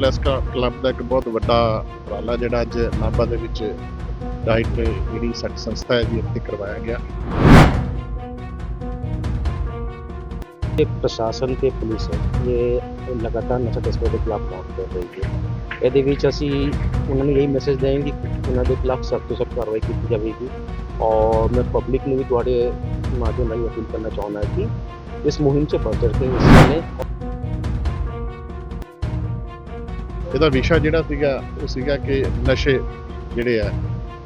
Press club ਦਾ ਇੱਕ ਬਹੁਤ ਵੱਡਾ ਉਪਰਾਲਾ ਜਿਹੜਾ ਅੱਜ ਨਾਭਾ ਦੇ ਵਿੱਚ ਡਾਈਟ ਜਿਹੜੀ ਸਾਡੀ ਸੰਸਥਾ ਹੈ ਜੀ, ਇੱਥੇ ਕਰਵਾਇਆ ਗਿਆ। ये ਪ੍ਰਸ਼ਾਸਨ ਤੇ ਪੁਲਿਸ ਇਹ ਲਗਾਤਾਰ ਨਸ਼ਾ ਤਸਕਰੀ ਦੇ ਖਿਲਾਫ ਕੰਮ ਕਰ ਰਹੀ ਹੈ। ਇਹਦੇ ਵਿੱਚ ਅਸੀਂ ਉਹਨਾਂ ਨੂੰ ਇਹੀ ਮੈਸੇਜ ਦੇਵਾਂਗੇ ਕਿ ਉਹਨਾਂ ਦੇ ਖਿਲਾਫ ਸਖਤ ਤੋਂ ਸਖਤ ਕਾਰਵਾਈ ਕੀਤੀ ਜਾਵੇਗੀ। ਔਰ ਮੈਂ ਪਬਲਿਕ ਨੂੰ ਵੀ ਤੁਹਾਡੇ ਮਾਧਿਅਮ ਰਾਹੀਂ ਅਪੀਲ ਕਰਨਾ ਚਾਹੁੰਦਾ ਕਿ ਇਸ ਮੁਹਿੰਮ 'ਚ ਵੱਧ ਕੇ ਹਿੱਸਾ ਲੈਣ ਇਹਦਾ ਵਿਸ਼ਾ ਜਿਹੜਾ ਸੀਗਾ ਉਹ ਸੀਗਾ ਕਿ ਨਸ਼ੇ ਜਿਹੜੇ ਆ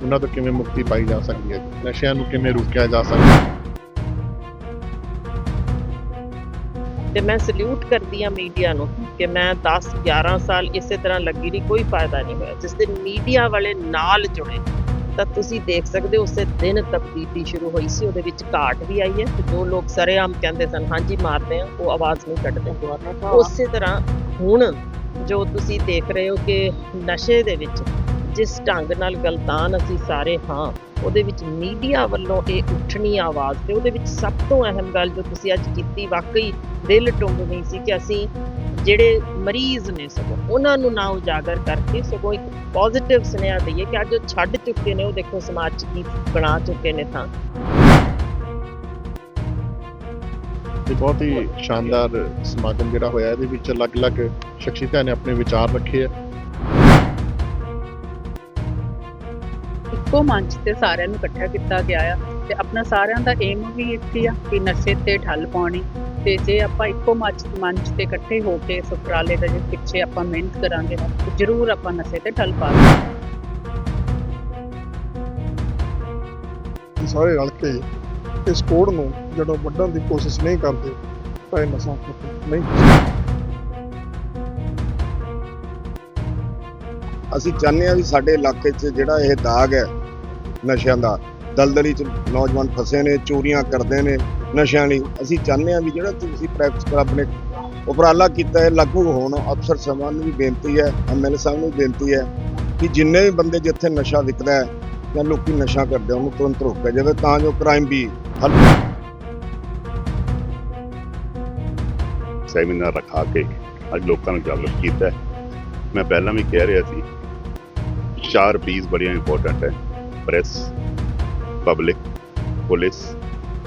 ਉਹਨਾਂ ਤੋਂ ਕਿਵੇਂ ਮੁਕਤੀ ਪਾਈ ਜਾ ਸਕਦੀ ਹੈ ਨਸ਼ਿਆਂ ਨੂੰ ਕਿਵੇਂ ਰੋਕਿਆ ਜਾ ਸਕਦਾ ਹੈ। ਤੇ ਮੈਂ ਸਲੂਟ ਕਰਦੀ ਆ ਮੀਡੀਆ ਨੂੰ ਕਿ ਮੈਂ 10 11 ਸਾਲ ਇਸੇ ਤਰ੍ਹਾਂ ਲੱਗੀ ਰਹੀ ਕੋਈ ਫਾਇਦਾ ਨਹੀਂ ਹੋਇਆ। ਜਿਸ ਦਿਨ ਮੀਡੀਆ ਵਾਲੇ ਨਾਲ ਜੁੜੇ ਤਾਂ ਤੁਸੀਂ ਦੇਖ ਸਕਦੇ ਹੋ ਉਸੇ ਦਿਨ ਤਬਦੀਲੀ ਸ਼ੁਰੂ ਹੋਈ ਸੀ ਉਹਦੇ ਵਿੱਚ ਘਾਟ ਵੀ ਆਈ ਹੈ ਤੇ ਜੋ ਲੋਕ ਸਰੇਆਮ ਕਹਿੰਦੇ ਸਨ ਹਾਂਜੀ ਮਾਰਦੇ ਆ ਉਹ ਆਵਾਜ਼ ਨਹੀਂ ਕੱਢਦੇ। ਉਸੇ ਤਰ੍ਹਾਂ ਹੁਣ ਜੋ ਤੁਸੀਂ ਦੇਖ ਰਹੇ ਹੋ ਕਿ ਨਸ਼ੇ ਦੇ ਵਿੱਚ ਜਿਸ ਢੰਗ ਨਾਲ ਗਲਤਾਨ ਅਸੀਂ ਸਾਰੇ ਹਾਂ, ਉਹਦੇ ਵਿੱਚ ਮੀਡੀਆ ਵੱਲੋਂ ਇਹ ਉੱਠਣੀ ਆਵਾਜ਼ ਤੇ ਉਹਦੇ ਵਿੱਚ ਸਭ ਤੋਂ ਅਹਿਮ ਗੱਲ ਜੋ ਤੁਸੀਂ ਅੱਜ ਕੀਤੀ, ਵਾਕਈ ਦਿਲ ਟੁੰਬਵੀਂ ਸੀ ਕਿ ਅਸੀਂ ਜਿਹੜੇ ਮਰੀਜ਼ ਨੇ ਸਗੋਂ, ਉਹਨਾਂ ਨੂੰ ਨਾ ਉਜਾਗਰ ਕਰਕੇ ਸਗੋਂ ਇੱਕ ਪੋਜ਼ਿਟਿਵ ਸੁਨੇਹਾ ਦਈਏ ਕਿ ਅੱਜ ਉਹ ਛੱਡ ਚੁੱਕੇ ਨੇ, ਉਹ ਦੇਖੋ ਸਮਾਜ 'ਚ ਕੀ ਬਣਾ ਚੁੱਕੇ ਨੇ ਤਾਂ। ਤੇ ਬਹੁਤ ਹੀ ਸ਼ਾਨਦਾਰ ਸਮਾਗਮ ਜਿਹੜਾ ਹੋਇਆ ਇਹਦੇ ਵਿੱਚ ਅਲੱਗ-ਅਲੱਗ ਸ਼ਖਸੀਅਤਾਂ ਨੇ ਆਪਣੇ ਵਿਚਾਰ ਰੱਖੇ ਆ। ਇੱਕੋ ਮੰਚ ਤੇ ਸਾਰਿਆਂ ਨੂੰ ਇਕੱਠਾ ਕੀਤਾ ਗਿਆ ਆ ਤੇ ਆਪਣਾ ਸਾਰਿਆਂ ਦਾ ਏਮ ਵੀ ਹੀ ਆ ਕਿ ਨਸ਼ੇ ਤੇ ਠੱਲ ਪਾਉਣੀ ਤੇ ਜੇ ਆਪਾਂ ਇੱਕੋ ਮੰਚ ਮੰਚ ਤੇ ਇਕੱਠੇ ਹੋ ਕੇ ਇਸ ਉਪਰਾਲੇ ਦੇ ਪਿੱਛੇ ਆਪਾਂ ਮਿਹਨਤ ਕਰਾਂਗੇ ਤਾਂ ਜ਼ਰੂਰ ਆਪਾਂ ਨਸ਼ੇ ਤੇ ਠੱਲ ਪਾਵਾਂਗੇ ਸਾਰੇ ਰਲ ਕੇ ਇਸ ਕੋੜ ਨੂੰ ਜਦੋਂ ਵੱਢਣ ਦੀ ਕੋਸ਼ਿਸ਼ ਨਹੀਂ ਕਰਦੇ, ਤਾਂ ਇਹ ਨਸ਼ਾ ਖਤਮ ਨਹੀਂ ਅਸੀਂ ਚਾਹੁੰਦੇ ਹਾਂ ਵੀ ਸਾਡੇ ਇਲਾਕੇ 'ਚ ਜਿਹੜਾ ਇਹ ਦਾਗ ਹੈ ਨਸ਼ਿਆਂ ਦਾ, ਦਲਦਲੀ 'ਚ ਨੌਜਵਾਨ ਫਸੇ ਨੇ, ਚੋਰੀਆਂ ਕਰਦੇ ਨੇ, ਨਸ਼ਿਆਂ ਲਈ, ਅਸੀਂ ਚਾਹੁੰਦੇ ਹਾਂ ਵੀ ਜਿਹੜਾ ਤੁਸੀਂ ਪ੍ਰੈਕਟਿਸ ਕਲੱਬ ਨੇ ਉਪਰਾਲਾ ਕੀਤਾ ਹੈ, ਲਾਗੂ ਹੋਣ ਅਫਸਰ ਸਮਾਨ ਨੂੰ ਵੀ ਬੇਨਤੀ ਹੈ ਐਮਐਲਏ ਸਾਹਿਬ ਨੂੰ ਵੀ ਬੇਨਤੀ ਹੈ ਕਿ ਜਿੰਨੇ ਵੀ ਬੰਦੇ ਜਿੱਥੇ ਨਸ਼ਾ ਵਿਕਦਾ ਹੈ ਜਾਂ ਲੋਕੀ ਨਸ਼ਾ ਕਰਦੇ ਆ, ਉਹਨੂੰ ਤੁਰੰਤ ਰੋਕਿਆ ਜਾਵੇ, ਤਾਂ ਜੋ ਕ੍ਰਾਈਮ ਵੀ ਹੱਲ ਸੈਮੀਨਾਰ ਰਖਾ ਕੇ ਅੱਜ ਲੋਕਾਂ ਨੂੰ ਜਾਗਰੂਕ ਕੀਤਾ ਹੈ। ਮੈਂ ਪਹਿਲਾਂ ਵੀ ਕਹਿ ਰਿਹਾ ਸੀ, ਚਾਰ ਪੀਸ ਬੜੀਆਂ ਇੰਪੋਰਟੈਂਟ ਹੈ। Press public police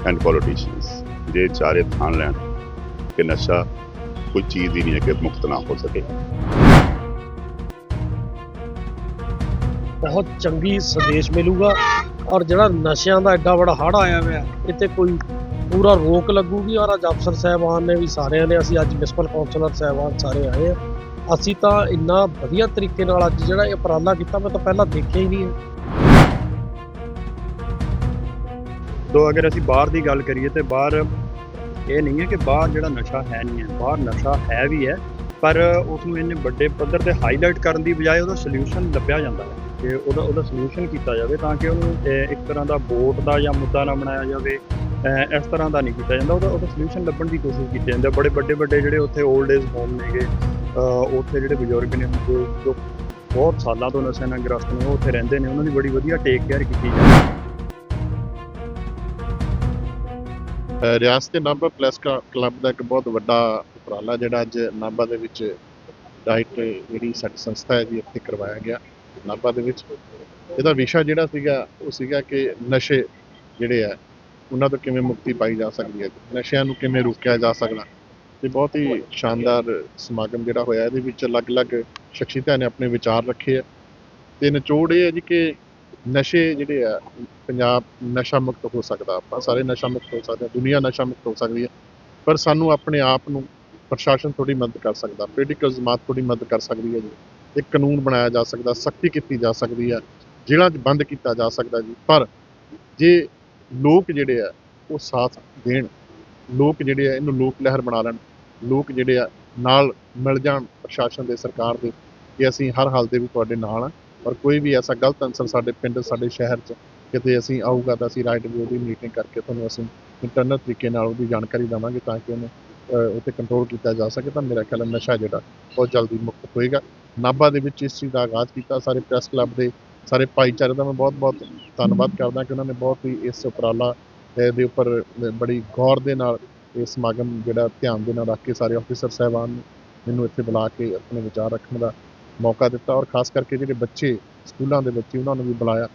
and politicians ਜੇ ਚਾਰੇ ਥਾਂ ਲੈਣ ਕਿ ਨਸ਼ਾ ਕੋਈ ਚੀਜ਼ ਹੀ ਨਹੀਂ ਹੈ ਕਿ ਮੁਕਤ ਨਾ ਹੋ ਸਕੇ। ਬਹੁਤ ਚੰਗੀ ਸੰਦੇਸ਼ ਮਿਲੂਗਾ ਔਰ ਜਿਹੜਾ ਨਸ਼ਿਆਂ ਦਾ ਐਡਾ ਬੜਾ ਹੜ ਆਇਆ ਹੋਇਆ, ਇੱਥੇ ਕੋਈ ਪੂਰਾ ਰੋਕ ਲੱਗੂਗੀ ਔਰ ਅੱਜ ਅਫਸਰ ਸਾਹਿਬਾਨ ਨੇ ਵੀ ਸਾਰਿਆਂ ਨੇ, ਅਸੀਂ ਅੱਜ ਮਿਊਨਿਸਪਲ ਕੌਂਸਲਰ ਸਾਹਿਬਾਨ ਸਾਰੇ ਆਏ ਆ ਅਸੀਂ ਤਾਂ ਇੰਨਾ ਵਧੀਆ ਤਰੀਕੇ ਨਾਲ ਅੱਜ ਜਿਹੜਾ ਇਹ ਉਪਰਾਲਾ ਕੀਤਾ, ਮੈਂ ਤਾਂ ਪਹਿਲਾਂ ਦੇਖਿਆ ਹੀ ਨਹੀਂ ਹੈ। ਅਗਰ ਅਸੀਂ ਬਾਹਰ ਦੀ ਗੱਲ ਕਰੀਏ ਤੇ ਬਾਹਰ ਇਹ ਨਹੀਂ ਹੈ ਕਿ ਬਾਹਰ ਜਿਹੜਾ ਨਸ਼ਾ ਹੈ ਨਹੀਂ ਹੈ, ਬਾਹਰ ਨਸ਼ਾ ਹੈ ਵੀ ਹੈ, ਪਰ ਉਸ ਨੂੰ ਇੰਨੇ ਵੱਡੇ ਪੱਧਰ ਤੇ ਹਾਈਲਾਈਟ ਕਰਨ ਦੀ ਬਜਾਏ ਉਹਦਾ ਸੋਲੂਸ਼ਨ ਲੱਭਿਆ ਜਾਂਦਾ ਹੈ। ਕਿ ਉਹਦਾ ਉਹਦਾ ਸੋਲੂਸ਼ਨ ਕੀਤਾ ਜਾਵੇ ਤਾਂ ਕਿ ਉਹਨੂੰ ਇੱਕ ਤਰ੍ਹਾਂ ਦਾ ਵੋਟ ਦਾ ਜਾਂ ਮੁੱਦਾ ਨਾ ਬਣਾਇਆ ਜਾਵੇ। ਇਸ ਤਰ੍ਹਾਂ ਦਾ ਨਹੀਂ ਕੀਤਾ ਜਾਂਦਾ। ਉਹਦਾ ਉਹਦਾ ਸੋਲੂਸ਼ਨ ਲੱਭਣ ਦੀ ਕੋਸ਼ਿਸ਼ ਕੀਤੀ ਜਾਂਦੀ ਹੈ। ਬੜੇ ਵੱਡੇ ਵੱਡੇ ਜਿਹੜੇ ਉੱਥੇ 올ਡ ਏਜ ਹੋਮ ਨੇਗੇ ਉੱਥੇ ਜਿਹੜੇ ਬਜ਼ੁਰਗ ਨੇ, ਜੋ ਜੋ ਬਹੁਤ ਸਾਲਾਂ ਤੋਂ ਨਸ਼ਿਆਂ ਨਾਲ ਗ੍ਰਸਤ ਨੇ, ਉਹ ਉੱਥੇ ਰਹਿੰਦੇ ਨੇ। ਉਹਨਾਂ ਦੀ ਬੜੀ ਵਧੀਆ ਟੇਕ ਕੇਅਰ ਕੀਤੀ ਜਾਂਦੀ ਹੈ। ਰਿਆਸਤ ਨਾਭਾ ਪ੍ਰੈਸ ਕਲੱਬ ਦਾ ਇੱਕ ਬਹੁਤ ਵੱਡਾ ਉਪਰਾਲਾ ਜਿਹੜਾ ਅੱਜ ਨਾਭਾ ਦੇ ਵਿੱਚ ਡਾਈਟ ਜਿਹੜੀ ਸਾਡੀ ਸੰਸਥਾ ਹੈ ਜੀ ਇੱਥੇ ਕਰਵਾਇਆ ਗਿਆ। ਨਾਭਾ ਦੇ ਵਿੱਚ। ਇਹਦਾ ਵਿਸ਼ਾ ਜਿਹੜਾ ਸੀਗਾ, ਉਹ ਸੀਗਾ ਕਿ ਨਸ਼ੇ ਜਿਹੜੇ ਆ, ਉਹਨਾਂ ਤੋਂ ਕਿਵੇਂ ਮੁਕਤੀ ਪਾਈ ਜਾ ਸਕਦੀ ਹੈ, ਨਸ਼ਿਆਂ ਨੂੰ ਕਿਵੇਂ ਰੋਕਿਆ ਜਾ ਸਕਦਾ। ਤੇ ਬਹੁਤ ਹੀ ਸ਼ਾਨਦਾਰ ਸਮਾਗਮ ਜਿਹੜਾ ਹੋਇਆ, ਇਹਦੇ ਵਿੱਚ ਅਲੱਗ-ਅਲੱਗ ਸ਼ਖਸੀਅਤਾਂ ਨੇ ਆਪਣੇ ਵਿਚਾਰ ਰੱਖੇ ਆ। ਤੇ ਨਿਚੋੜ ਇਹ ਹੈ ਜੀ ਕਿ ਨਸ਼ੇ ਜਿਹੜੇ ਆ, ਪੰਜਾਬ ਨਸ਼ਾ ਮੁਕਤ ਹੋ ਸਕਦਾ, ਆਪਾਂ ਸਾਰੇ ਨਸ਼ਾ ਮੁਕਤ ਹੋ ਸਕਦੇ ਹਾਂ ਦੁਨੀਆ ਨਸ਼ਾ ਮੁਕਤ ਹੋ ਸਕਦੀ ਹੈ। ਪਰ ਸਾਨੂੰ ਆਪਣੇ ਆਪ ਨੂੰ ਪ੍ਰਸ਼ਾਸਨ ਥੋੜੀ ਮਦਦ ਕਰ ਸਕਦਾ, ਪੋਲੀਟੀਕਲ ਜਮਾਤ ਥੋੜੀ ਮਦਦ ਕਰ ਸਕਦੀ ਹੈ ਜੀ। ਇੱਕ ਕਾਨੂੰਨ ਬਣਾਇਆ ਜਾ ਸਕਦਾ, ਸਖਤੀ ਕੀਤੀ ਜਾ ਸਕਦੀ ਹੈ ਜੇਲ੍ਹਾਂ 'ਚ ਬੰਦ ਕੀਤਾ ਜਾ ਸਕਦਾ ਜੀ। ਪਰ ਜੇ ਲੋਕ ਜਿਹੜੇ ਆ, ਉਹ ਸਾਥ ਦੇਣ, ਲੋਕ ਜਿਹੜੇ ਆ, ਇਹਨੂੰ ਲੋਕ ਲਹਿਰ ਬਣਾ ਲੈਣ, ਲੋਕ ਜਿਹੜੇ ਆ, ਨਾਲ ਮਿਲ ਜਾਣ ਪ੍ਰਸ਼ਾਸਨ ਦੇ ਸਰਕਾਰ ਦੇ, ਕਿ ਅਸੀਂ ਹਰ ਹਾਲ ਦੇ ਵੀ ਤੁਹਾਡੇ ਨਾਲ ਆ, ਔਰ ਕੋਈ ਵੀ ਐਸਾ ਗਲਤ ਅਨਸਰ ਸਾਡੇ ਪਿੰਡ, ਸਾਡੇ ਸ਼ਹਿਰ 'ਚ ਕਿਤੇ ਅਸੀਂ ਆਊਗਾ ਤਾਂ ਅਸੀਂ ਰਾਈਟ ਵਿਊ ਦੀ ਮੀਟਿੰਗ ਕਰਕੇ ਤੁਹਾਨੂੰ ਅਸੀਂ ਇੰਟਰਨਲ ਤਰੀਕੇ ਨਾਲ ਉਹਦੀ ਜਾਣਕਾਰੀ ਦੇਵਾਂਗੇ ਤਾਂ ਕਿ ਉਹਨੂੰ ਉੱਤੇ ਕੰਟਰੋਲ ਕੀਤਾ ਜਾ ਸਕੇ ਤਾਂ ਮੇਰਾ ਖਿਆਲ ਹੈ ਨਸ਼ਾ ਜਿਹੜਾ ਬਹੁਤ ਜਲਦੀ ਮੁਕਤ ਹੋਏਗਾ। ਨਾਭਾ ਦੇ ਵਿੱਚ ਇਸ ਚੀਜ਼ ਦਾ ਆਗਾਜ਼ ਕੀਤਾ, ਸਾਰੇ ਪ੍ਰੈਸ ਕਲੱਬ ਦੇ, ਸਾਰੇ ਭਾਈਚਾਰੇ ਦਾ ਮੈਂ ਬਹੁਤ-ਬਹੁਤ ਧੰਨਵਾਦ ਕਰਦਾ ਕਿ ਉਹਨਾਂ ਨੇ ਬਹੁਤ ਹੀ ਇਸ ਉਪਰਾਲਾ ਦੇ ਉੱਪਰ ਬੜੀ ਗੌਰ ਦੇ ਨਾਲ ਇਹ ਸਮਾਗਮ ਜਿਹੜਾ ਧਿਆਨ ਦੇ ਨਾਲ ਰੱਖ ਕੇ ਸਾਰੇ ਅਫੀਸਰ ਸਾਹਿਬਾਨ ਮੈਨੂੰ ਇੱਥੇ ਬੁਲਾ ਕੇ ਆਪਣੇ ਵਿਚਾਰ ਰੱਖਣ ਦਾ ਮੌਕਾ ਦਿੱਤਾ ਔਰ ਖਾਸ ਕਰਕੇ ਜਿਹੜੇ ਬੱਚੇ ਸਕੂਲਾਂ ਦੇ ਬੱਚੇ ਉਹਨਾਂ ਨੂੰ ਵੀ ਬੁਲਾਇਆ।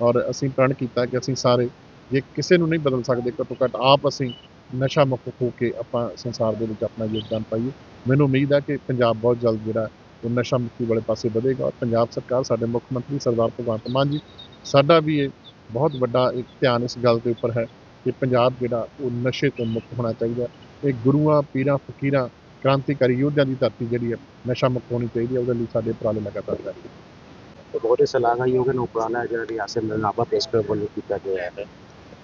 ਔਰ ਅਸੀਂ ਪ੍ਰਣ ਕੀਤਾ ਕਿ ਅਸੀਂ ਸਾਰੇ ਜੇ ਕਿਸੇ ਨੂੰ ਨਹੀਂ ਬਦਲ ਸਕਦੇ ਘੱਟੋ ਘੱਟ ਆਪ ਅਸੀਂ ਨਸ਼ਾ ਮੁਕਤ ਹੋ ਕੇ ਆਪਾਂ ਸੰਸਾਰ ਦੇ ਵਿੱਚ ਆਪਣਾ ਯੋਗਦਾਨ ਪਾਈਏ। ਮੈਨੂੰ ਉਮੀਦ ਹੈ ਕਿ ਪੰਜਾਬ ਬਹੁਤ ਜਲਦ ਜਿਹੜਾ ਉਹ ਨਸ਼ਾ ਮੁਕਤੀ ਵਾਲੇ ਪਾਸੇ ਵਧੇਗਾ ਔਰ ਪੰਜਾਬ ਸਰਕਾਰ ਸਾਡੇ ਮੁੱਖ ਮੰਤਰੀ ਸਰਦਾਰ ਭਗਵੰਤ ਮਾਨ ਜੀ, ਸਾਡਾ ਵੀ ਇਹ ਬਹੁਤ ਵੱਡਾ ਇੱਕ ਧਿਆਨ ਇਸ ਗੱਲ ਦੇ ਉੱਪਰ ਹੈ ਕਿ ਪੰਜਾਬ ਜਿਹੜਾ ਉਹ ਨਸ਼ੇ ਤੋਂ ਮੁਕਤ ਹੋਣਾ ਚਾਹੀਦਾ ਇਹ ਗੁਰੂਆਂ, ਪੀਰਾਂ, ਫਕੀਰਾਂ, ਕ੍ਰਾਂਤੀਕਾਰੀ ਯੋਧਿਆਂ ਦੀ ਧਰਤੀ ਜਿਹੜੀ ਹੈ, ਨਸ਼ਾ ਮੁਕਤ ਹੋਣੀ ਚਾਹੀਦੀ ਹੈ, ਉਹਦੇ ਲਈ ਸਾਡੇ ਉਪਰਾਲੇ ਲਗਾਤਾਰ ਜਾਰੀ। ਬਹੁਤ ਹੀ ਸਲਾਹਯੋਗ ਹੈ ਉਪਰਾਲਾ ਜਿਹੜਾ ਰਿਆਸਤ ਦੇ ਨਾਭਾ ਪ੍ਰੈਸ ਕਲੱਬ ਵੱਲੋਂ ਕੀਤਾ ਗਿਆ ਹੈ।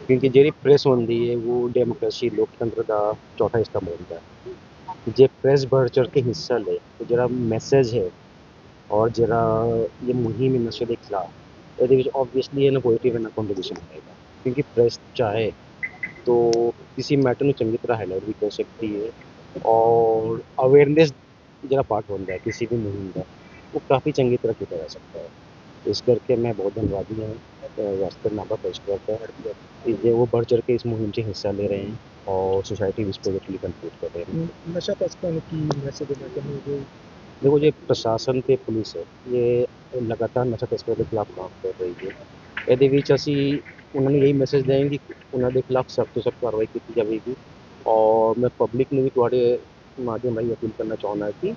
ਕਿਉਂਕਿ ਜਿਹੜੀ ਪ੍ਰੈਸ ਹੁੰਦੀ ਹੈ ਉਹ ਡੈਮੋਕ੍ਰੇਸੀ ਲੋਕਤੰਤਰ ਦਾ ਚੌਥਾ ਹਿੱਸਾ ਹੁੰਦਾ ਹੈ ਜੇ ਪ੍ਰੈਸ बढ़ ਚੜ੍ਹ ਕੇ ਹਿੱਸਾ ਲੇ ਤੇ ਜਿਹੜਾ ਮੈਸੇਜ ਹੈ ਔਰ ਜਿਹੜਾ ਇਹ ਮੁਹਿੰਮ ਹੈ ਨਸ਼ੇ ਦੇ ਖਿਲਾਫ ਇਹਦੇ ਵਿੱਚ ਆਬਵੀਅਸਲੀ ਇਹਨਾਂ ਪੋਜ਼ਿਟਿਵ ਇਹਨਾਂ ਕੰਟਰੀਬਿਊਸ਼ਨ ਹੋਏਗਾ ਕਿਉਂਕਿ ਪ੍ਰੈਸ ਚਾਹੇ तो किसी मैटर ਨੂੰ ਚੰਗੀ ਤਰ੍ਹਾਂ ਹਾਈਲਾਈਟ ਵੀ ਕਰ ਸਕਦੀ ਹੈ ਔਰ ਅਵੇਅਰਨੈਸ ਜਿਹੜਾ ਪਾਰਟ ਹੁੰਦਾ ਹੈ ਕਿਸੇ ਵੀ ਮੁਹਿੰਮ ਦਾ ਉਹ ਕਾਫੀ ਚੰਗੀ ਤਰ੍ਹਾਂ ਕੀਤਾ ਜਾ ਸਕਦਾ ਹੈ ਇਸ ਕਰਕੇ ਮੈਂ ਬਹੁਤ ਧੰਨਵਾਦੀ ਹਾਂ ਵਾਸਤਵ ਨਾਭਾ ਪੇਸ਼ਕਰ ਦਾ ਕਿ ਜੇ ਉਹ बढ़ चढ़ के इस मुहिम से हिस्सा ले रहे हैं और सोसाइटी इस प्रोजेक्ट के लिए कंट्रीब्यूट कर रहे हैं ਨਸ਼ਾ ਤਸਕਰਾਂ ਨੂੰ ਕੀ ਮੈਸੇਜ ਦੇਣਾ ਚਾਹੁੰਦੇ ਹੋ ਦੇਖੋ ਜੇ ਪ੍ਰਸ਼ਾਸਨ ਤੇ ਪੁਲਿਸ ਹੈ ਇਹ ਲਗਾਤਾਰ ਨਸ਼ਾ ਤਸਕਰਾਂ ਦੇ ਖਿਲਾਫ ਕੰਮ ਕਰ ਰਹੀ ਹੈ। ਇਹਦੇ ਵਿੱਚ ਅਸੀਂ ਉਹਨਾਂ ਨੂੰ ਇਹੀ ਮੈਸੇਜ ਦੇਵਾਂਗੇ ਕਿ ਉਹਨਾਂ ਦੇ ਖਿਲਾਫ ਸਖਤ ਤੋਂ ਸਖਤ ਕਾਰਵਾਈ ਕੀਤੀ ਜਾਵੇਗੀ। ਔਰ ਮੈਂ ਪਬਲਿਕ ਨੂੰ ਵੀ ਤੁਹਾਡੇ ਮਾਧਿਅਮ ਰਾਹੀਂ ਅਪੀਲ ਕਰਨਾ ਚਾਹੁੰਦਾ ਕਿ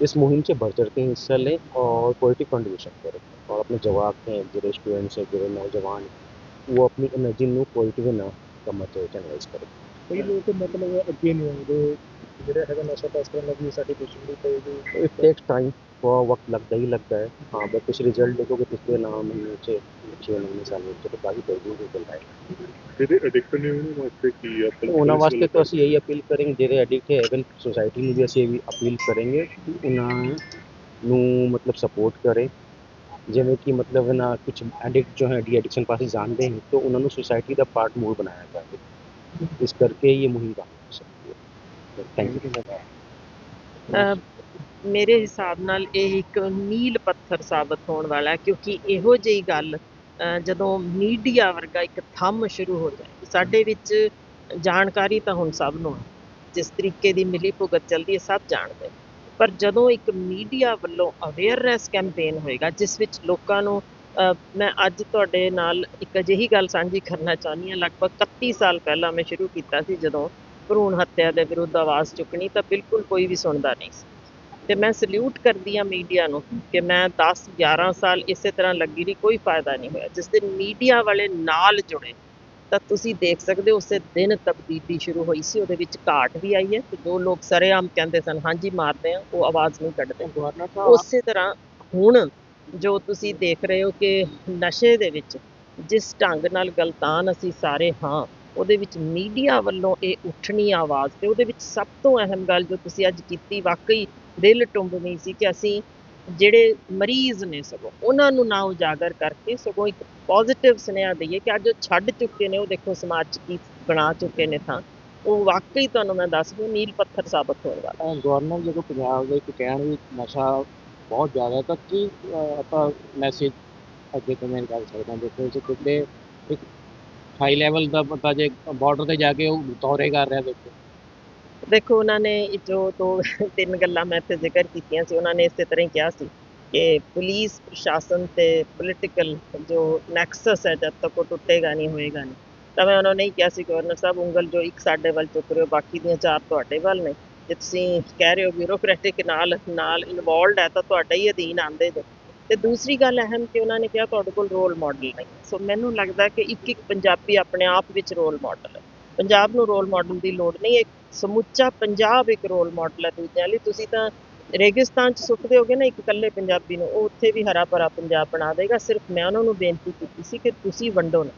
इस मुहिम से बढ़ चढ़ के हिस्सा लें और पॉजिटिव कॉन्ट्रीब्यूशन करें। और अपने जवाब हैं, जो स्टूडेंट्स हैं, जो नौजवान हैं, वो अपनी एनर्जी को पॉजिटिव ना कमा चैनलाइज करें कई लोगों को मतलब अगेन जो ਜਿਹੜਾ ਹੈਗਾ ਨਸ਼ਾ ਤਸਕਰਾਂ ਦਾ ਵੀ ਸਾਡੀ ਦੁਸ਼ਮਣੀ ਪਏਗੀ इट टेक्स टाइम थोड़ा वक्त लगता ही लगता है हाँ बट कुछ रिजल्ट देखोगे पिछले नौ महीने से छः महीने साल ਵਿੱਚ तो काफ़ी तेजी निकल रहा है ਜਿਹੜੇ ਐਡਿਕਟ ਨੇ ਉਹਨਾਂ ਵਾਸਤੇ ਕੀ ਆ ਉਹਨਾਂ ਵਾਸਤੇ ਤਾਂ ਅਸੀਂ ਇਹੀ ਅਪੀਲ ਕਰਾਂਗੇ ਜਿਹੜੇ ਐਡਿਕਟ ਹੈ ਇਵਨ ਸੋਸਾਇਟੀ ਨੂੰ ਵੀ ਅਸੀਂ ਇਹ ਅਪੀਲ ਕਰਾਂਗੇ ਕਿ ਉਹਨਾਂ ਨੂੰ ਮਤਲਬ ਸਪੋਰਟ ਕਰੇ ਜਿਵੇਂ ਕਿ ਮਤਲਬ ਨਾ ਕੁਝ ਐਡਿਕਟ ਜੋ ਹੈ ਡੀ ਐਡਿਕਸ਼ਨ ਪਾਸੇ ਜਾਣਦੇ ਹਨ ਤਾਂ ਉਹਨਾਂ ਨੂੰ ਸੋਸਾਇਟੀ ਦਾ ਪਾਰਟ ਮੋਰ ਬਣਾਇਆ ਜਾਵੇ ਇਸ ਕਰਕੇ ਇਹ ਮੁਹਿੰਮ ਕੰਮ ਹੋ ਸਕਦੀ ਹੈ ਥੈਂਕ ਯੂ ਮੇਰੇ ਹਿਸਾਬ ਨਾਲ ਇਹ ਇੱਕ ਮੀਲ ਪੱਥਰ ਸਾਬਤ ਹੋਣ ਵਾਲਾ ਕਿਉਂਕਿ ਇਹੋ ਜਿਹੀ ਗੱਲ ਜਦੋਂ ਮੀਡੀਆ ਵਰਗਾ ਇੱਕ ਥੰਮ ਸ਼ੁਰੂ ਹੋ ਜਾਏ, ਸਾਡੇ ਵਿੱਚ ਜਾਣਕਾਰੀ ਤਾਂ ਹੁਣ ਸਭ ਨੂੰ ਹੈ, ਜਿਸ ਤਰੀਕੇ ਦੀ ਮਿਲੀ ਭੁਗਤ ਚੱਲਦੀ ਹੈ, ਸਭ ਜਾਣਦੇ ਪਰ ਜਦੋਂ ਇੱਕ ਮੀਡੀਆ ਵੱਲੋਂ ਅਵੇਅਰਨੈਸ ਕੈਂਪੇਨ ਹੋਏਗਾ, ਜਿਸ ਵਿੱਚ ਲੋਕਾਂ ਨੂੰ, ਅਹ ਮੈਂ ਅੱਜ ਤੁਹਾਡੇ ਨਾਲ ਇੱਕ ਅਜਿਹੀ ਗੱਲ ਸਾਂਝੀ ਕਰਨਾ ਚਾਹੁੰਦੀ ਹਾਂ, ਲਗਭਗ 31 ਸਾਲ ਪਹਿਲਾਂ ਮੈਂ ਸ਼ੁਰੂ ਕੀਤਾ ਸੀ ਜਦੋਂ ਭਰੂਣ ਹੱਤਿਆ ਦੇ ਵਿਰੁੱਧ ਆਵਾਜ਼ ਚੁੱਕਣੀ ਤਾਂ ਬਿਲਕੁਲ ਕੋਈ ਵੀ ਸੁਣਦਾ ਨਹੀਂ ਸੀ। ਤੇ ਮੈਂ ਸਲੂਟ ਕਰਦੀ ਆ ਮੀਡੀਆ ਨੂੰ ਕਿ ਮੈਂ 10 11 ਸਾਲ ਇਸੇ ਤਰ੍ਹਾਂ ਲੱਗੀ ਰਹੀ ਕੋਈ ਫਾਇਦਾ ਨਹੀਂ ਹੋਇਆ। ਜਿਸ ਦਿਨ ਮੀਡੀਆ ਵਾਲੇ ਨਾਲ ਜੁੜੇ ਤਾਂ ਤੁਸੀਂ ਦੇਖ ਸਕਦੇ ਹੋ ਉਸੇ ਦਿਨ ਤਬਦੀਲੀ ਸ਼ੁਰੂ ਹੋਈ ਸੀ ਉਹਦੇ ਵਿੱਚ ਘਾਟ ਵੀ ਆਈ ਹੈ ਤੇ ਜੋ ਲੋਕ ਸਰੇਆਮ ਕਹਿੰਦੇ ਸਨ ਹਾਂਜੀ ਮਾਰਦੇ ਆ ਉਹ ਆਵਾਜ਼ ਨਹੀਂ ਕੱਢਦੇ। ਉਸੇ ਤਰ੍ਹਾਂ ਹੁਣ ਜੋ ਤੁਸੀਂ ਦੇਖ ਰਹੇ ਹੋ ਕਿ ਨਸ਼ੇ ਦੇ ਵਿੱਚ ਜਿਸ ਢੰਗ ਨਾਲ ਗਲਤਾਨ ਅਸੀਂ ਸਾਰੇ ਹਾਂ ਉਹਦੇ ਵਿੱਚ ਮੀਡੀਆ ਵੱਲੋਂ ਇਹ ਉੱਠਣੀ ਆਵਾਜ਼ ਤੇ ਉਹਦੇ ਵਿੱਚ ਸਭ ਤੋਂ ਅਹਿਮ ਗੱਲ ਜੋ ਤੁਸੀਂ ਅੱਜ ਕੀਤੀ ਵਾਕਈ ਦਿਲ ਟੁੰਬਵੀਂ ਸੀ ਕਿ ਅਸੀਂ ਜਿਹੜੇ ਮਰੀਜ਼ ਨੇ ਸਗੋਂ, ਉਹਨਾਂ ਨੂੰ ਨਾ ਉਜਾਗਰ ਕਰਕੇ ਸਗੋਂ ਇੱਕ ਪੋਜ਼ਿਟਿਵ ਸੁਨੇਹਾ ਦਈਏ ਕਿ ਅੱਜ ਉਹ ਛੱਡ ਚੁੱਕੇ ਨੇ, ਉਹ ਦੇਖੋ ਸਮਾਜ 'ਚ ਕੀ ਬਣਾ ਚੁੱਕੇ ਨੇ ਤਾਂ ਉਹ ਵਾਕਈ ਤੁਹਾਨੂੰ ਮੈਂ ਦੱਸ ਦੂੰ, ਨੀਲ ਪੱਥਰ ਸਾਬਤ ਹੋਣ ਵਾਲਾ। ਗਵਰਨਮੈਂਟ ਜਦੋਂ ਪੰਜਾਬ ਦੇ ਇੱਕ ਕਹਿਣ ਵੀ ਨਸ਼ਾ ਬਹੁਤ ਜ਼ਿਆਦਾ ਤਾਂ ਕੀ ਆਪਾਂ ਮੈਸੇਜ ਅੱਗੇ ਕਮੈਂਟ ਕਰ ਸਕਦੇ ਹਾਂ, ਦੇਖੋ ਜੇ ਕਿਤੇ ਇੱਕ ਹਾਈ ਲੈਵਲ ਦਾ ਪਤਾ ਜੇ ਬਾਰਡਰ ਤੇ ਜਾ ਕੇ ਉਹ ਦੌਰੇ ਕਰ ਰਿਹਾ ਦੇਖੋ। ਦੇਖੋ, ਉਹਨਾਂ ਨੇ ਜੋ ਦੋ ਤਿੰਨ ਗੱਲਾਂ ਮੈਂ ਇੱਥੇ ਜ਼ਿਕਰ ਕੀਤੀਆਂ ਸੀ, ਉਹਨਾਂ ਨੇ ਇਸੇ ਤਰ੍ਹਾਂ ਹੀ ਕਿਹਾ ਸੀ ਕਿ ਪੁਲਿਸ, ਪ੍ਰਸ਼ਾਸਨ ਤੇ ਪੋਲੀਟੀਕਲ ਜੋ ਨੈਕਸਸ ਹੈ, ਜਦ ਤੱਕ ਉਹ ਟੁੱਟੇਗਾ ਨਹੀਂ, ਹੋਏਗਾ ਨਹੀਂ। ਤਾਂ ਮੈਂ ਉਹਨਾਂ ਨੇ ਕਿਹਾ ਸੀ ਗਵਰਨਰ ਸਾਹਿਬ, ਉਂਗਲ ਜੋ ਇੱਕ ਸਾਡੇ ਵੱਲ ਚੁੱਕ ਰਹੇ ਹੋ, ਬਾਕੀ ਦੀਆਂ ਚਾਰ ਤੁਹਾਡੇ ਵੱਲ ਨੇ। ਜੇ ਤੁਸੀਂ ਕਹਿ ਰਹੇ ਹੋ ਬਿਊਰੋਕ੍ਰੈਟਿਕ ਨਾਲ ਨਾਲ ਇਨਵੋਲਡ ਹੈ, ਤਾਂ ਤੁਹਾਡਾ ਹੀ ਅਧੀਨ ਆਉਂਦੇ ਜੇ। ਤੇ ਦੂਸਰੀ ਗੱਲ ਅਹਿਮ ਕਿ ਉਹਨਾਂ ਨੇ ਕਿਹਾ ਤੁਹਾਡੇ ਕੋਲ ਰੋਲ ਮਾਡਲ ਨਹੀਂ ਸੋ ਮੈਨੂੰ ਲੱਗਦਾ ਕਿ ਇੱਕ ਇੱਕ ਪੰਜਾਬੀ ਆਪਣੇ ਆਪ ਵਿੱਚ ਰੋਲ ਮਾਡਲ ਹੈ। ਪੰਜਾਬ ਨੂੰ ਰੋਲ ਮਾਡਲ ਦੀ ਲੋੜ ਨਹੀਂ ਇੱਕ ਸਮੁੱਚਾ ਪੰਜਾਬ ਇੱਕ ਰੋਲ ਮਾਡਲ ਹੈ ਦੂਜਿਆਂ ਲਈ। ਤੁਸੀਂ ਤਾਂ ਰੇਗਿਸਤਾਨ 'ਚ ਸੁੱਟਦੇ ਹੋਗੇ ਨਾ ਇੱਕ ਇਕੱਲੇ ਪੰਜਾਬੀ ਨੂੰ, ਉਹ ਉੱਥੇ ਵੀ ਹਰਾ ਭਰਾ ਪੰਜਾਬ ਬਣਾ ਦੇਗਾ। ਸਿਰਫ ਮੈਂ ਉਹਨਾਂ ਨੂੰ ਬੇਨਤੀ ਕੀਤੀ ਸੀ ਕਿ ਤੁਸੀਂ ਵੰਡੋ ਨਾ।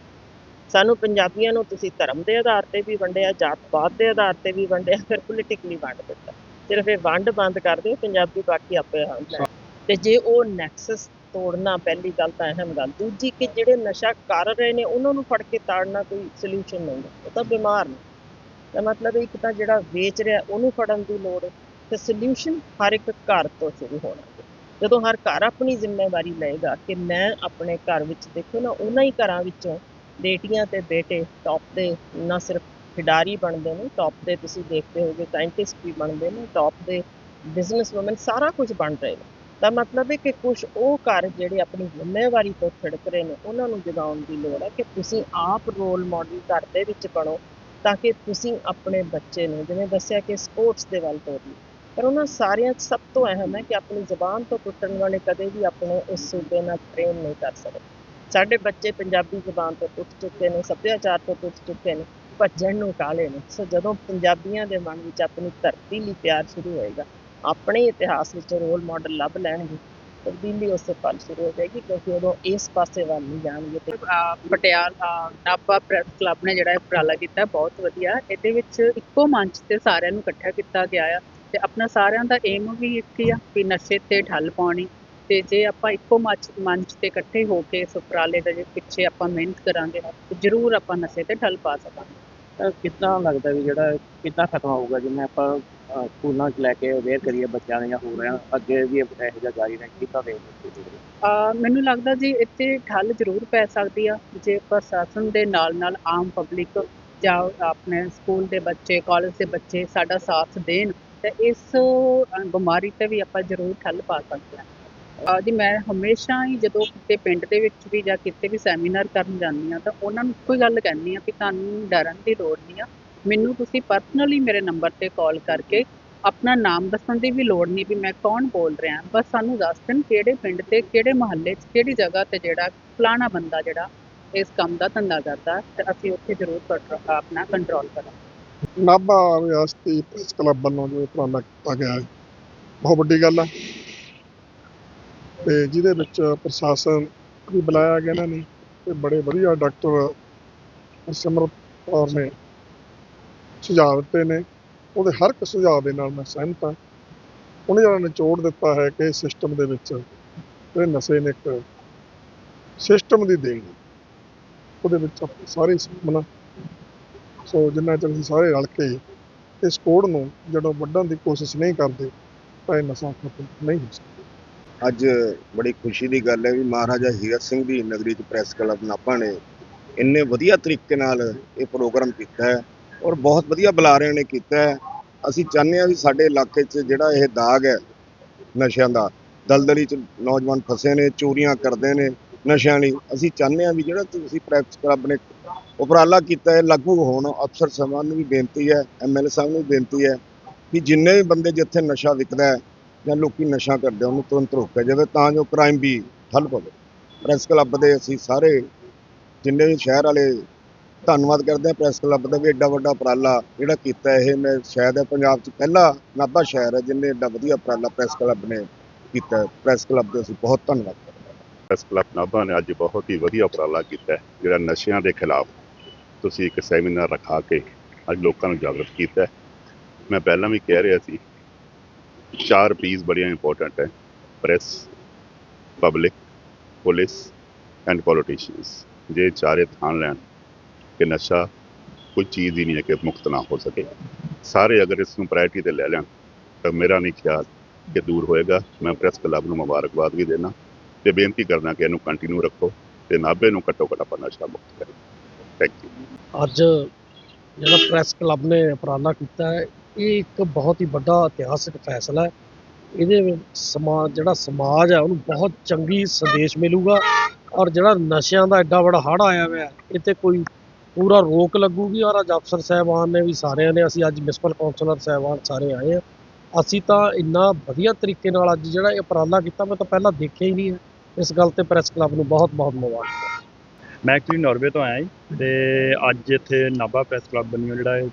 ਸਾਨੂੰ ਪੰਜਾਬੀਆਂ ਨੂੰ ਤੁਸੀਂ ਧਰਮ ਦੇ ਆਧਾਰ ਤੇ ਵੀ ਵੰਡਿਆ ਜਾਤ ਪਾਤ ਦੇ ਆਧਾਰ ਤੇ ਵੀ ਵੰਡਿਆ, ਫਿਰ ਪੋਲੀਟਿਕਲੀ ਵੰਡ ਦਿੱਤਾ। ਸਿਰਫ ਇਹ ਵੰਡ ਬੰਦ ਕਰ ਦਿਓ, ਪੰਜਾਬੀ ਬਾਕੀ ਆਪੇ ਹੰਦਾ ਤੇ ਜੇ ਉਹ ਨੈਕਸਸ ਤੋੜਨਾ ਪਹਿਲੀ ਗੱਲ ਤਾਂ ਅਹਿਮ ਗੱਲ, ਦੂਜੀ ਕਿ ਜਿਹੜੇ ਨਸ਼ਾ ਕਰ ਰਹੇ ਨੇ, ਉਹਨਾਂ ਨੂੰ ਫੜ ਕੇ ਤਾੜਨਾ ਕੋਈ ਸੋਲੂਸ਼ਨ ਨਹੀਂ ਹੈ, ਉਹ ਤਾਂ ਬਿਮਾਰ ਨੇ। ਤਾਂ ਮਤਲਬ ਇੱਕ ਤਾਂ ਜਿਹੜਾ ਵੇਚ ਰਿਹਾ, ਉਹਨੂੰ ਫੜਨ ਦੀ ਲੋੜ ਹੈ, ਤੇ ਸੋਲੂਸ਼ਨ ਹਰ ਇੱਕ ਘਰ ਤੋਂ ਸ਼ੁਰੂ ਹੋਣਾ ਜਦੋਂ ਹਰ ਘਰ ਆਪਣੀ ਜ਼ਿੰਮੇਵਾਰੀ ਲਏਗਾ ਕਿ ਮੈਂ ਆਪਣੇ ਘਰ ਵਿੱਚ ਦੇਖੋ ਨਾ, ਉਹਨਾਂ ਹੀ ਘਰਾਂ ਵਿੱਚੋਂ ਬੇਟੀਆਂ ਤੇ ਬੇਟੇ ਟੌਪ ਦੇ ਨਾ ਸਿਰਫ ਖਿਡਾਰੀ ਬਣਦੇ ਨੇ ਟੌਪ ਦੇ ਤੁਸੀਂ ਦੇਖਦੇ ਹੋਗੇ ਸਾਇੰਟਿਸਟ ਵੀ ਬਣਦੇ ਨੇ ਟੌਪ ਦੇ ਬਿਜ਼ਨਸ ਸਾਰਾ ਕੁਝ ਬਣ ਰਹੇ ਨੇ। ਤਾਂ ਮਤਲਬ ਹੈ ਕਿ ਕੁਝ ਉਹ ਘਰ ਜਿਹੜੇ ਆਪਣੀ ਜ਼ਿੰਮੇਵਾਰੀ ਤੋਂ ਛਿੜਕ ਰਹੇ ਨੇ, ਉਹਨਾਂ ਨੂੰ ਜਗਾਉਣ ਦੀ ਲੋੜ ਹੈ ਕਿ ਤੁਸੀਂ ਆਪ ਰੋਲ ਮਾਡਲ ਘਰ ਦੇ ਵਿੱਚ ਬਣੋ ਤਾਂ ਕਿ ਤੁਸੀਂ ਆਪਣੇ ਬੱਚੇ ਨੂੰ, ਜਿਵੇਂ ਦੱਸਿਆ ਕਿ ਸਪੋਰਟਸ ਦੇ ਵੱਲ ਤੋਰੀਏ ਪਰ ਉਹਨਾਂ ਸਾਰਿਆਂ 'ਚ ਸਭ ਤੋਂ ਅਹਿਮ ਹੈ ਕਿ ਆਪਣੀ ਜ਼ਬਾਨ ਤੋਂ ਟੁੱਟਣ ਵਾਲੇ ਕਦੇ ਵੀ ਆਪਣੇ ਇਸ ਸੂਬੇ ਨਾਲ ਪ੍ਰੇਮ ਨਹੀਂ ਕਰ ਸਕਦੇ। ਸਾਡੇ ਬੱਚੇ ਪੰਜਾਬੀ ਜ਼ੁਬਾਨ ਤੋਂ ਟੁੱਟ ਚੁੱਕੇ ਨੇ, ਸੱਭਿਆਚਾਰ ਤੋਂ ਟੁੱਟ ਚੁੱਕੇ ਨੇ, ਭੱਜਣ ਨੂੰ ਕਾਲੇ ਨੇ। ਸੋ ਜਦੋਂ ਪੰਜਾਬੀਆਂ ਦੇ ਮਨ ਵਿੱਚ ਆਪਣੀ ਧਰਤੀ ਲਈ ਪਿਆਰ ਸ਼ੁਰੂ ਹੋਏਗਾ ਆਪਣੇ ਇਤਿਹਾਸ ਵਿੱਚ ਰੋਲ ਮਾਡਲ ਲੱਭ ਲੈਣਗੇ, ਤਬਦੀਲੀ ਉਸੇ ਪਲ ਹੋ ਜਾਏਗੀ ਕਿਉਂਕਿ ਉਦੋਂ ਇਸ ਪਾਸੇ ਵੱਲ ਨਹੀਂ ਜਾਣਗੇ ਤੇ ਪਟਿਆਲਾ ਨਾਭਾ ਪ੍ਰੈਸ ਕਲੱਬ ਨੇ ਜਿਹੜਾ ਇਹ ਉਪਰਾਲਾ ਕੀਤਾ ਬਹੁਤ ਵਧੀਆ। ਇਹਦੇ ਵਿੱਚ ਇੱਕੋ ਮੰਚ ਤੇ ਸਾਰਿਆਂ ਨੂੰ ਇਕੱਠਾ ਕੀਤਾ ਗਿਆ ਆ ਤੇ ਆਪਣਾ ਸਾਰਿਆਂ ਦਾ ਏਮ ਵੀ ਇੱਕ ਹੀ ਆ ਵੀ ਨਸ਼ੇ ਤੇ ਠੱਲ ਪਾਉਣੀ ਤੇ ਜੇ ਆਪਾਂ ਇੱਕੋ ਮੰਚ ਮੰਚ ਤੇ ਇਕੱਠੇ ਹੋ ਕੇ ਇਸ ਉਪਰਾਲੇ ਦੇ ਜੇ ਪਿੱਛੇ ਆਪਾਂ ਮਿਹਨਤ ਕਰਾਂਗੇ ਤੇ ਜ਼ਰੂਰ ਆਪਾਂ ਨਸ਼ੇ ਤੇ ਠੱਲ ਪਾ ਸਕਾਂਗੇ। ਤਾਂ ਕਿੱਦਾਂ ਲੱਗਦਾ ਵੀ ਜਿਹੜਾ ਕਿੱਦਾਂ ਖਤਮ ਹੋਊਗਾ? ਜਿਵੇਂ ਆਪਾਂ ਸਕੂਲਾਂ 'ਚ ਲੈ ਕੇ ਅਵੇਅਰ ਕਰੀਏ ਬੱਚਿਆਂ ਨੂੰ ਹੋ ਰਿਹਾ ਅੱਗੇ ਵੀ ਇਹੋ ਜਿਹਾ ਜਾਰੀ ਰਹੇ ਕਿੱਦਾਂ ਦੇਖਦੇ ਮੈਨੂੰ ਲੱਗਦਾ ਜੀ ਇੱਥੇ ਠੱਲ ਜ਼ਰੂਰ ਪੈ ਸਕਦੀ ਆ, ਜੇ ਪ੍ਰਸ਼ਾਸਨ ਦੇ ਨਾਲ ਨਾਲ ਆਮ ਪਬਲਿਕ ਜਾਂ ਆਪਣੇ ਸਕੂਲ ਦੇ ਬੱਚੇ ਕਾਲਜ ਦੇ ਬੱਚੇ ਸਾਡਾ ਸਾਥ ਦੇਣ, ਤੇ ਇਸ ਬਿਮਾਰੀ ਤੇ ਵੀ ਆਪਾਂ ਜ਼ਰੂਰ ਠੱਲ ਪਾ ਸਕਦੇ ਹਾਂ ਜੀ ਮੈਂ ਹਮੇਸ਼ਾ ਹੀ ਜਦੋਂ ਕਿਤੇ ਪਿੰਡ ਦੇ ਵਿੱਚ ਵੀ ਜਾਂ ਕਿਤੇ ਵੀ ਸੈਮੀਨਾਰ ਕਰਨ ਜਾਂਦੀ ਆ ਤਾਂ ਉਹਨਾਂ ਨੂੰ ਇੱਕੋ ਹੀ ਗੱਲ ਕਹਿੰਦੀ ਆ ਕਿ ਤੁਹਾਨੂੰ ਡਰਨ ਦੀ ਲੋੜ ਨਹੀਂ ਆ। ਮੈਨੂੰ ਤੁਸੀਂ ਪਰਸਨਲੀ ਮੇਰੇ ਨੰਬਰ ਤੇ ਕਾਲ ਕਰਕੇ ਆਪਣਾ ਨਾਮ ਦੱਸਣ ਦੀ ਵੀ ਲੋੜ ਨਹੀਂ ਵੀ ਮੈਂ ਕੌਣ ਬੋਲ ਰਿਹਾ। ਬਸ ਸਾਨੂੰ ਦੱਸ ਦੇਣ ਕਿਹੜੇ ਪਿੰਡ ਤੇ ਕਿਹੜੇ ਮਹੱਲੇ 'ਚ ਕਿਹੜੀ ਜਗ੍ਹਾ ਤੇ ਜਿਹੜਾ ਫਲਾਣਾ ਬੰਦਾ ਜਿਹੜਾ ਇਸ ਕੰਮ ਦਾ ਧੰਦਾ ਕਰਦਾ ਤੇ ਅਸੀਂ ਉੱਥੇ ਜ਼ਰੂਰ ਆਪਣਾ ਕੰਟਰੋਲ ਕਰਾਂਗੇ। ਨਾਭਾ ਰਿਆਸਤੀ ਪ੍ਰੈਸ ਕਲੱਬ ਵੱਲੋਂ ਜੋ ਉਪਰਾਲਾ ਕੀਤਾ ਗਿਆ ਹੈ, ਬਹੁਤ ਵੱਡੀ ਗੱਲ ਹੈ। ਤੇ ਜਿਹਦੇ ਵਿੱਚ ਪ੍ਰਸ਼ਾਸਨ ਵੀ ਬੁਲਾਇਆ ਗਿਆ ਇਹਨਾਂ ਨੇ ਤੇ ਬੜੇ ਵਧੀਆ ਡਾਕਟਰ ਸਿਮਰਤ ਕੌਰ ਨੇ ਸੁਝਾਅ ਦਿੱਤੇ ਨੇ, ਉਹਦੇ ਹਰ ਇੱਕ ਸੁਝਾਅ ਦੇ ਨਾਲ ਮੈਂ ਸਹਿਮਤ ਹਾਂ। ਉਹਨੇ ਜਿਹੜਾ ਨਿਚੋੜ ਦਿੱਤਾ ਹੈ ਕਿ ਸਿਸਟਮ ਦੇ ਵਿੱਚ ਇਹ ਨਸ਼ੇ ਨੇ ਇੱਕ ਸਿਸਟਮ ਦੀ ਦੇਣ, ਉਹਦੇ ਵਿੱਚ ਆਪਾਂ ਸਾਰੇ ਸਮਨਾ ਸੋ ਜਿੰਨਾ ਚਿਰ ਅਸੀਂ ਸਾਰੇ ਰਲ ਕੇ ਇਸ ਕੋਡ ਨੂੰ ਜਦੋਂ ਵੱਢਣ ਦੀ ਕੋਸ਼ਿਸ਼ ਨਹੀਂ ਕਰਦੇ, ਤਾਂ ਇਹ ਨਸ਼ਾ ਖਤਮ ਨਹੀਂ ਹੋ ਸਕਦਾ। ਅੱਜ ਬੜੀ ਖੁਸ਼ੀ ਦੀ ਗੱਲ ਹੈ ਵੀ ਮਹਾਰਾਜਾ ਹੀਰਤ ਸਿੰਘ ਦੀ ਨਗਰੀ ਚ ਪ੍ਰੈਸ ਕਲੱਬ ਨਾਭਾ ਨੇ ਇੰਨੇ ਵਧੀਆ ਤਰੀਕੇ ਨਾਲ ਇਹ ਪ੍ਰੋਗਰਾਮ ਕੀਤਾ ਹੈ। ਔਰ ਬਹੁਤ ਵਧੀਆ ਬੁਲਾਰਿਆਂ ਨੇ ਕੀਤਾ ਹੈ। ਅਸੀਂ ਚਾਹੁੰਦੇ ਹਾਂ ਵੀ ਸਾਡੇ ਇਲਾਕੇ 'ਚ ਜਿਹੜਾ ਇਹ ਦਾਗ ਹੈ ਨਸ਼ਿਆਂ ਦਾ, ਦਲਦਲੀ 'ਚ ਨੌਜਵਾਨ ਫਸੇ ਨੇ, ਚੋਰੀਆਂ ਕਰਦੇ ਨੇ, ਨਸ਼ਿਆਂ ਲਈ, ਅਸੀਂ ਚਾਹੁੰਦੇ ਹਾਂ ਵੀ ਜਿਹੜਾ ਤੁਸੀਂ ਪ੍ਰੈਸ ਕਲੱਬ ਨੇ ਉਪਰਾਲਾ ਕੀਤਾ ਹੈ, ਲਾਗੂ ਹੋਣ, ਅਫਸਰ ਸਾਹਿਬਾਨ ਨੂੰ ਵੀ ਬੇਨਤੀ ਹੈ ਐਮਐਲਏ ਸਾਹਿਬ ਨੂੰ ਵੀ ਬੇਨਤੀ ਹੈ ਕਿ ਜਿੰਨੇ ਵੀ ਬੰਦੇ ਜਿੱਥੇ ਨਸ਼ਾ ਵਿਕਦਾ ਹੈ ਜਾਂ ਲੋਕੀ ਨਸ਼ਾ ਕਰਦੇ ਉਹਨੂੰ ਤੁਰੰਤ ਰੋਕਿਆ ਜਾਵੇ ਤਾਂ ਜੋ ਕ੍ਰਾਈਮ ਵੀ ਠੱਲ ਪਵੇ ਪ੍ਰੈਸ ਕਲੱਬ ਦੇ ਅਸੀਂ ਸਾਰੇ ਜਿੰਨੇ ਵੀ ਸ਼ਹਿਰ ਵਾਲੇ ਧੰਨਵਾਦ ਕਰਦੇ ਹਾਂ ਪ੍ਰੈਸ ਕਲੱਬ ਦਾ ਵੀ ਐਡਾ ਵੱਡਾ ਉਪਰਾਲਾ ਜਿਹੜਾ ਕੀਤਾ ਇਹ। ਮੈਂ ਸ਼ਾਇਦ ਹੈ ਪੰਜਾਬ 'ਚ ਪਹਿਲਾ ਨਾਭਾ ਸ਼ਹਿਰ ਹੈ ਜਿੰਨੇ ਐਡਾ ਵਧੀਆ ਉਪਰਾਲਾ ਪ੍ਰੈਸ ਕਲੱਬ ਨੇ ਕੀਤਾ। ਪ੍ਰੈਸ ਕਲੱਬ ਦੇ ਅਸੀਂ ਬਹੁਤ ਧੰਨਵਾਦ ਕਰਦੇ ਹਾਂ। ਪ੍ਰੈਸ ਕਲੱਬ ਨਾਭਾ ਨੇ ਅੱਜ ਬਹੁਤ ਹੀ ਵਧੀਆ ਉਪਰਾਲਾ ਕੀਤਾ ਜਿਹੜਾ ਨਸ਼ਿਆਂ ਦੇ ਖਿਲਾਫ ਤੁਸੀਂ ਇੱਕ ਸੈਮੀਨਾਰ ਰਖਾ ਕੇ ਅੱਜ ਲੋਕਾਂ ਨੂੰ ਜਾਗਰੂਕ ਕੀਤਾ ਮੈਂ ਪਹਿਲਾਂ ਵੀ ਕਹਿ ਰਿਹਾ ਸੀ, ਚਾਰ ਪੀਸ ਬੜੀਆਂ ਇੰਪੋਰਟੈਂਟ ਹੈ press public police and politicians ਜੇ ਚਾਰੇ ਥਾਨ ਲੈਣ ਕਿ ਨਸ਼ਾ ਕੋਈ ਚੀਜ਼ ਹੀ ਨਹੀਂ ਹੈ ਕਿ ਮੁਕਤ ਨਾ ਹੋ ਸਕੇ। ਸਾਰੇ ਅਗਰ ਇਸ ਨੂੰ ਪ੍ਰਾਇੋਰਟੀ ਤੇ ਲੈ ਲੈਣ ਤਾਂ ਮੇਰਾ ਨਹੀਂ ਖਿਆਲ ਕਿ ਦੂਰ ਹੋਏਗਾ। ਮੈਂ ਪ੍ਰੈਸ ਕਲੱਬ ਨੂੰ ਮੁਬਾਰਕਬਾਦ ਵੀ ਦੇਣਾ ਤੇ ਬੇਨਤੀ ਕਰਦਾ ਕਿ ਇਹਨੂੰ ਕੰਟੀਨਿਊ ਰੱਖੋ ਤੇ ਨਾਭੇ ਨੂੰ ਘੱਟੋ ਘੱਟ ਆਪਾਂ ਨਸ਼ਾ ਮੁਕਤ ਕਰੀਏ। ਥੈਂਕ ਯੂ ਅੱਜ ਜਿਹੜਾ ਪ੍ਰੈਸ ਕਲੱਬ ਨੇ ਉਪਰਾਲਾ ਕੀਤਾ ਹੈ ਇਹ ਇੱਕ ਬਹੁਤ ਹੀ ਵੱਡਾ ਇਤਿਹਾਸਿਕ ਫੈਸਲਾ ਹੈ। ਇਹਦੇ ਸਮਾਜ ਜਿਹੜਾ ਸਮਾਜ ਹੈ ਉਹਨੂੰ ਬਹੁਤ ਚੰਗੀ ਸੰਦੇਸ਼ ਮਿਲੂਗਾ। ਔਰ ਜਿਹੜਾ ਨਸ਼ਿਆਂ ਦਾ ਐਡਾ ਵੱਡਾ ਹੜ੍ਹ ਆਇਆ ਹੋਇਆ ਹੈ, ਇਹ ਤੇ ਕੋਈ ਪੂਰਾ ਰੋਕ ਲੱਗੂਗੀ ਔਰ ਅੱਜ ਅਫਸਰ ਸਾਹਿਬਾਨ ਨੇ ਵੀ ਸਾਰਿਆਂ ਨੇ, ਅਸੀਂ ਅੱਜ ਮਿਊਨਿਸਪਲ ਕਾਉਂਸਲਰ ਸਾਹਿਬਾਨ ਸਾਰੇ ਆਏ ਆ ਅਸੀਂ ਤਾਂ ਇੰਨਾ ਵਧੀਆ ਤਰੀਕੇ ਨਾਲ ਅੱਜ ਜਿਹੜਾ ਇਹ ਉਪਰਾਲਾ ਕੀਤਾ, ਮੈਂ ਤਾਂ ਪਹਿਲਾਂ ਦੇਖਿਆ ਹੀ ਨਹੀਂ ਹੈ। ਇਸ ਗੱਲ ਤੇ ਪ੍ਰੈਸ ਕਲੱਬ ਨੂੰ ਬਹੁਤ ਬਹੁਤ ਮੁਬਾਰਕ। ਮੈਂ ਐਕਚੁਅਲੀ ਨਾਰਵੇ ਤੋਂ ਆਇਆ ਜੀ ਤੇ ਅੱਜ ਇੱਥੇ ਨਾਭਾ ਪ੍ਰੈਸ ਕਲੱਬ ਵੱਲੋਂ ਜਿਹੜਾ ਇਹ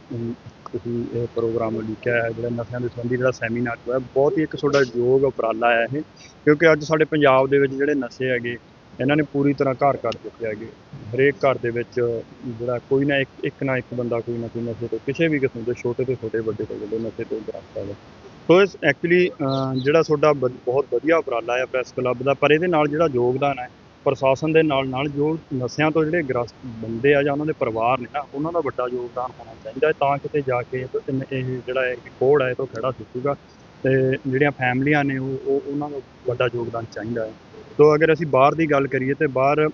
ਤੁਸੀਂ ਇਹ ਪ੍ਰੋਗਰਾਮ ਲਿਖਿਆ ਹੈ, ਜਿਹੜਾ ਨਸ਼ਿਆਂ ਦੇ ਸੰਬੰਧੀ ਜਿਹੜਾ ਸੈਮੀਨਾਰ ਹੋਇਆ, ਬਹੁਤ ਹੀ ਇੱਕ ਤੁਹਾਡਾ ਯੋਗ ਉਪਰਾਲਾ ਹੈ ਇਹ। ਕਿਉਂਕਿ ਅੱਜ ਸਾਡੇ ਪੰਜਾਬ ਦੇ ਵਿੱਚ ਜਿਹੜੇ ਨਸ਼ੇ ਹੈਗੇ ਇਹਨਾਂ ਨੇ ਪੂਰੀ ਤਰ੍ਹਾਂ ਘਰ ਕਰ ਦਿੱਤੇ ਹੈਗੇ। ਹਰੇਕ ਘਰ ਦੇ ਵਿੱਚ ਜਿਹੜਾ ਕੋਈ ਨਾ ਇੱਕ ਇੱਕ ਨਾ ਇੱਕ ਬੰਦਾ ਕੋਈ ਨਾ ਕੋਈ ਨਸ਼ੇ ਤੋਂ, ਕਿਸੇ ਵੀ ਕਿਸਮ ਦੇ ਛੋਟੇ ਤੋਂ ਛੋਟੇ, ਵੱਡੇ ਤੋਂ ਵੱਡੇ ਨਸ਼ੇ ਤੋਂ ਗ੍ਰਸਤ ਹੈਗਾ। ਸੋ ਇਸ ਐਕਚੁਅਲੀ ਜਿਹੜਾ ਤੁਹਾਡਾ ਬਹੁਤ ਵਧੀਆ ਉਪਰਾਲਾ ਹੈ ਪ੍ਰੈਸ ਕਲੱਬ ਦਾ, ਪਰ ਇਹਦੇ ਨਾਲ ਜਿਹੜਾ ਯੋਗਦਾਨ ਹੈ, ਪ੍ਰਸ਼ਾਸਨ ਦੇ ਨਾਲ ਨਾਲ ਜੋ ਨਸ਼ਿਆਂ ਤੋਂ ਜਿਹੜੇ ਗ੍ਰਸਤ ਬੰਦੇ ਆ ਜਾਂ ਉਹਨਾਂ ਦੇ ਪਰਿਵਾਰ ਨੇ ਨਾ, ਉਹਨਾਂ ਦਾ ਵੱਡਾ ਯੋਗਦਾਨ ਹੋਣਾ ਚਾਹੀਦਾ ਹੈ। ਤਾਂ ਕਿਤੇ ਜਾ ਕੇ ਇਹ ਇਹ ਜਿਹੜਾ ਇਹ ਕੋਡ ਹੈ ਇਹ ਤੋਂ ਖੜਾ ਸੁੱਟੂਗਾ ਤੇ ਜਿਹੜੀਆਂ ਫੈਮਲੀਆਂ ਨੇ ਉਹ, ਉਹ- ਉਹਨਾਂ ਨੂੰ ਵੱਡਾ ਯੋਗਦਾਨ ਚਾਹੀਦਾ ਹੈ। ਸੋ ਅਗਰ ਅਸੀਂ ਬਾਹਰ ਦੀ ਗੱਲ ਕਰੀਏ ਤੇ ਬਾਹਰ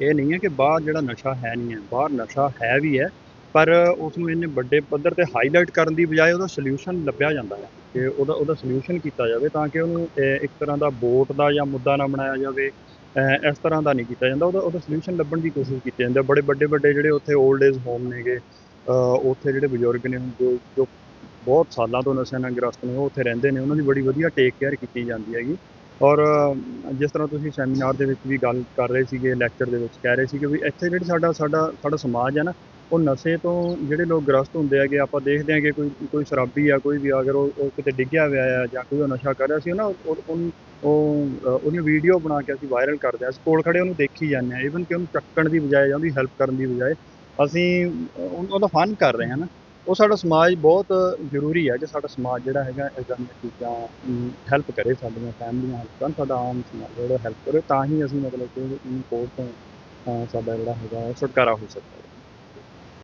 ਇਹ ਨਹੀਂ ਹੈ ਕਿ ਬਾਹਰ ਜਿਹੜਾ ਨਸ਼ਾ ਹੈ ਨਹੀਂ ਹੈ, ਬਾਹਰ ਨਸ਼ਾ ਹੈ ਵੀ ਹੈ, ਪਰ ਉਸ ਨੂੰ ਇੰਨੇ ਵੱਡੇ ਪੱਧਰ ਤੇ ਹਾਈਲਾਈਟ ਕਰਨ ਦੀ ਬਜਾਏ ਉਹਦਾ ਸੋਲੂਸ਼ਨ ਲੱਭਿਆ ਜਾਂਦਾ ਹੈ ਕਿ ਉਹਦਾ ਉਹਦਾ ਸੋਲੂਸ਼ਨ ਕੀਤਾ ਜਾਵੇ ਤਾਂ ਕਿ ਉਹਨੂੰ ਇੱਕ ਤਰ੍ਹਾਂ ਦਾ ਵੋਟ ਦਾ ਜਾਂ ਮੁੱਦਾ ਨਾ ਬਣਾਇਆ ਜਾਵੇ ਇਸ ਤਰ੍ਹਾਂ ਦਾ ਨਹੀਂ ਕੀਤਾ ਜਾਂਦਾ, ਉਹਦਾ ਉਹਦਾ ਸੋਲੂਸ਼ਨ ਲੱਭਣ ਦੀ ਕੋਸ਼ਿਸ਼ ਕੀਤੀ ਜਾਂਦੀ ਹੈ। ਬੜੇ, ਵੱਡੇ ਵੱਡੇ ਜਿਹੜੇ ਉੱਥੇ 올ਡ ਏਜ ਹੋਮ ਨੇਗੇ ਉੱਥੇ ਜਿਹੜੇ ਬਜ਼ੁਰਗ ਨੇ ਜੋ ਜੋ ਬਹੁਤ ਸਾਲਾਂ ਤੋਂ ਨਸ਼ਿਆਂ ਨਾਲ ਗ੍ਰਸਤ ਨੇ, ਉਹ ਉੱਥੇ ਰਹਿੰਦੇ ਨੇ, ਉਹਨਾਂ ਦੀ ਬੜੀ ਵਧੀਆ ਟੇਕ ਕੇਅਰ ਕੀਤੀ ਜਾਂਦੀ ਹੈਗੀ। ਔਰ ਜਿਸ ਤਰ੍ਹਾਂ ਤੁਸੀਂ ਸੈਮੀਨਾਰ ਦੇ ਵਿੱਚ ਵੀ ਗੱਲ ਕਰ ਰਹੇ ਸੀਗੇ ਲੈਕਚਰ ਦੇ ਵਿੱਚ ਕਹਿ ਰਹੇ ਸੀਗੇ ਵੀ ਇੱਥੇ ਜਿਹੜੀ ਸਾਡਾ ਸਾਡਾ ਸਾਡਾ ਸਮਾਜ ਹੈ ਨਾ ਉਹ ਨਸ਼ੇ ਤੋਂ ਜਿਹੜੇ ਲੋਕ ਗ੍ਰਸਤ ਹੁੰਦੇ ਹੈਗੇ ਆਪਾਂ ਦੇਖਦੇ ਹਾਂ ਕਿ ਕੋਈ ਕੋਈ ਸ਼ਰਾਬੀ ਆ ਕੋਈ ਵੀ ਅਗਰ ਉਹ ਉਹ ਕਿਤੇ ਡਿੱਗਿਆ ਹੋਇਆ ਆ ਜਾਂ ਕੋਈ ਉਹ ਨਸ਼ਾ ਕਰ ਰਿਹਾ ਸੀ ਨਾ ਉਹ ਉਹਨੂੰ ਉਹ ਅਹ, ਵੀਡੀਓ ਬਣਾ ਕੇ ਅਸੀਂ ਵਾਇਰਲ ਕਰਦੇ ਹਾਂ ਅਸੀਂ ਕੋਲ ਖੜੇ ਉਹਨੂੰ ਦੇਖੀ ਜਾਂਦੇ ਹਾਂ ਈਵਨ ਕਿ ਉਹਨੂੰ ਚੱਕਣ ਦੀ ਬਜਾਏ ਜਾਂ ਉਹਦੀ ਹੈਲਪ ਕਰਨ ਦੀ ਬਜਾਏ ਅਸੀਂ ਉਹਦਾ ਫਨ ਕਰ ਰਹੇ ਹਾਂ ਨਾ। ਉਹ ਸਾਡਾ ਸਮਾਜ ਬਹੁਤ ਜ਼ਰੂਰੀ ਹੈ ਜੇ ਸਾਡਾ ਸਮਾਜ ਜਿਹੜਾ ਹੈਗਾ ਇੱਦਾਂ ਦੀਆਂ ਚੀਜ਼ਾਂ ਹੈਲਪ ਕਰੇ ਸਾਡੀਆਂ ਫੈਮਲੀਆਂ ਹੈਲਪ ਕਰਨ ਸਾਡਾ ਆਮ ਸਮਾਜ ਜਿਹੜਾ ਹੈਲਪ ਕਰੇ, ਤਾਂ ਹੀ ਅਸੀਂ ਮਤਲਬ ਕਿ ਇਨ ਕੋਰਟ ਤੋਂ ਸਾਡਾ ਜਿਹੜਾ ਹੈਗਾ, ਛੁਟਕਾਰਾ ਹੋ ਸਕਦਾ। ਹੈ